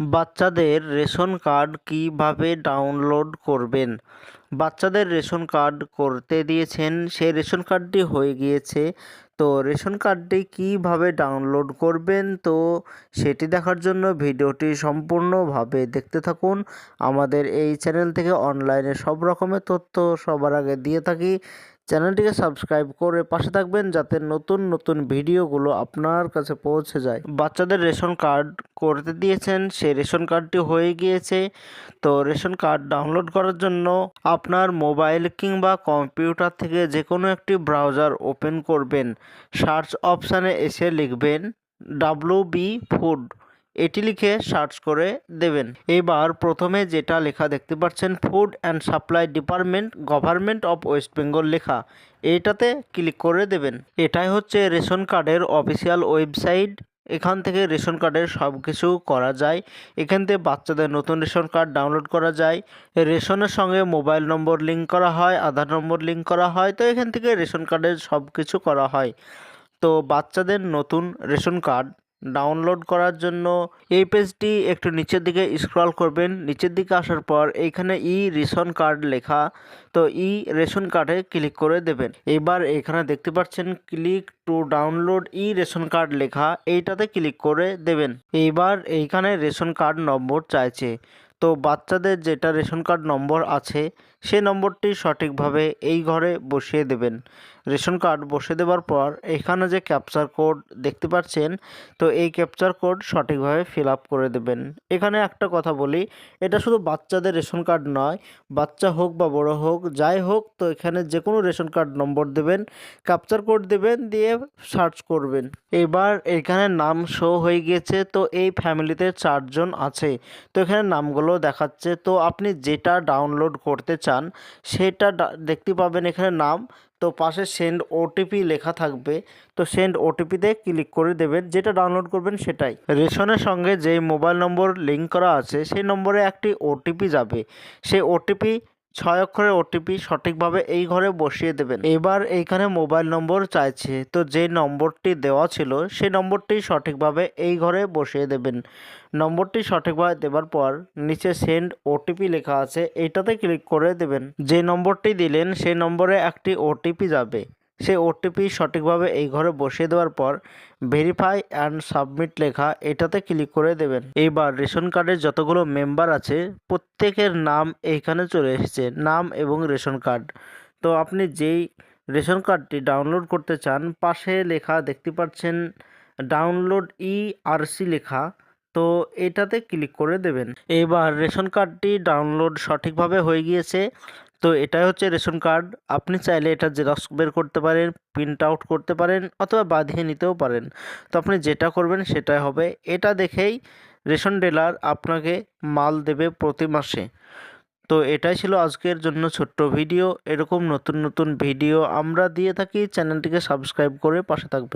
বাচ্চাদের ration card কীভাবে download করবেন? বাচ্চাদের রেশন কার্ড করতে দিয়েছেন সেই রেশন কার্ডটি হয়ে গিয়েছে, তো রেশন কার্ডটি কীভাবে ডাউনলোড করবেন? তো সেটি দেখার জন্য ভিডিওটি সম্পূর্ণভাবে দেখতে থাকুন। আমাদের এই চ্যানেল থেকে অনলাইনে সব রকমের তথ্য সবার আগে দিয়ে থাকি। চ্যানেলটিকে সাবস্ক্রাইব করে পাশে থাকবেন যাতে নতুন নতুন ভিডিওগুলো আপনার কাছে পৌঁছে যায়। বাচ্চাদের রেশন কার্ড করতে দিয়েছেন, সেই রেশন কার্ডটি হয়ে গিয়েছে। তো রেশন কার্ড ডাউনলোড করার জন্য আপনার মোবাইল কিংবা কম্পিউটার থেকে যে কোনো একটি ব্রাউজার ওপেন করবেন। সার্চ অপশানে এসে লিখবেন ডাব্লু বি ফুড। এটি লিখে সার্চ করে দেবেন। এবার প্রথমে যেটা লেখা দেখতে পাচ্ছেন food and supply department government of West Bengal লেখা। এটাতে ক্লিক করে দেবেন। এটাই হচ্ছে রেশন কার্ডের অফিসিয়াল ওয়েবসাইট। এখান থেকে রেশন কার্ডের সব কিছু করা যায়। এখান থেকে বাচ্চাদের নতুন রেশন কার্ড ডাউনলোড করা যায়। রেশনের সঙ্গে মোবাইল নম্বর লিঙ্ক করা হয়, আধার নম্বর লিঙ্ক করা হয়, তো এখান থেকে রেশন কার্ডের সব কিছু করা হয়। তো বাচ্চাদের নতুন রেশন কার্ড ডাউনলোড করার জন্য এই পেজটি একটু নিচের দিকে স্ক্রল করবেন। নিচের দিকে আসার পর এইখানে ই রেশন কার্ড লেখা, তো ই রেশন কার্ডে ক্লিক করে দেবেন। এবার এখানে দেখতে পাচ্ছেন, click to download e ration card লেখা, এইটাতে ক্লিক করে দেবেন। এইবার এইখানে রেশন কার্ড নম্বর চাইছে। তো বাচ্চাদের যেটা রেশন কার্ড নম্বর আছে, সে নম্বরটি সঠিকভাবে এই ঘরে বসিয়ে দেবেন। রেশন কার্ড বসিয়ে দেওয়ার পর এখানে যে ক্যাপচার কোড দেখতে পাচ্ছেন, তো এই ক্যাপচার কোড সঠিকভাবে ফিল আপ করে দেবেন। এখানে একটা কথা বলি, এটা শুধু বাচ্চাদের রেশন কার্ড নয়, বাচ্চা হোক বা বড় হোক, যাই হোক, তো এখানে যে কোনো রেশন কার্ড নম্বর দেবেন, ক্যাপচার কোড দেবেন, দিয়ে সার্চ করবেন। এবার এখানে নাম শো হয়ে গিয়েছে, তো এই ফ্যামিলিতে চারজন আছে, তো এখানে নামগুলো দেখাচ্ছে। তো আপনি যেটা ডাউনলোড করতে চান, সেটা দেখতে পাবেন এখানে নাম। তো পাশে সেন্ড ওটিপি লেখা থাকবে। তো সেন্ড ওটিপিতে ক্লিক করে দেবেন, যেটা ডাউনলোড করবেন সেটাই। রেশনের সঙ্গে যে মোবাইল নম্বর লিঙ্ক করা আছে, সেই নম্বরে একটি ওটিপি যাবে। সেই ওটিপি ছয় অক্ষরের ওটিপি সঠিকভাবে এই ঘরে বসিয়ে দেবেন। এবার এইখানে মোবাইল নম্বর চাইছে। তো যে নম্বরটি দেওয়া ছিল সেই নম্বরটি সঠিকভাবে এই ঘরে বসিয়ে দেবেন। নম্বরটি সঠিকভাবে দেওয়ার পর নিচে সেন্ড ওটিপি লেখা আছে। এইটাতে ক্লিক করে দেবেন। যে নম্বরটি দিলেন সেই নম্বরে একটি ওটিপি যাবে। সেই ওটিপি সঠিকভাবে এই ঘরে বসিয়ে দেওয়ার পর ভেরিফাই অ্যান্ড সাবমিট লেখা এটাতে ক্লিক করে দেবেন। এইবার রেশন কার্ডের যতগুলো মেম্বার আছে, প্রত্যেকের নাম এইখানে চলে এসেছে, নাম এবং রেশন কার্ড। তো আপনি যেই রেশন কার্ডটি ডাউনলোড করতে চান, পাশে লেখা দেখতে পাচ্ছেন ডাউনলোড ই আরসি লেখা, তো এটাতে ক্লিক করে দেবেন। এবার রেশন কার্ডটি ডাউনলোড সঠিকভাবে হয়ে গিয়েছে। তো এটাই হচ্ছে রেশন কার্ড। আপনি চাইলে এটা জেরক্স বের করতে পারেন, প্রিন্ট আউট করতে পারেন অথবা বাঁধিয়ে নিতেও পারেন। তো আপনি যেটা করবেন সেটাই হবে। এটা দেখেই রেশন ডিলার আপনাকে মাল দেবে প্রতি মাসে। তো এটাই ছিল আজকের জন্য ছোট্ট ভিডিও। এরকম নতুন নতুন ভিডিও আমরা দিয়ে থাকি। চ্যানেলটিকে সাবস্ক্রাইব করে পাশে থাকবে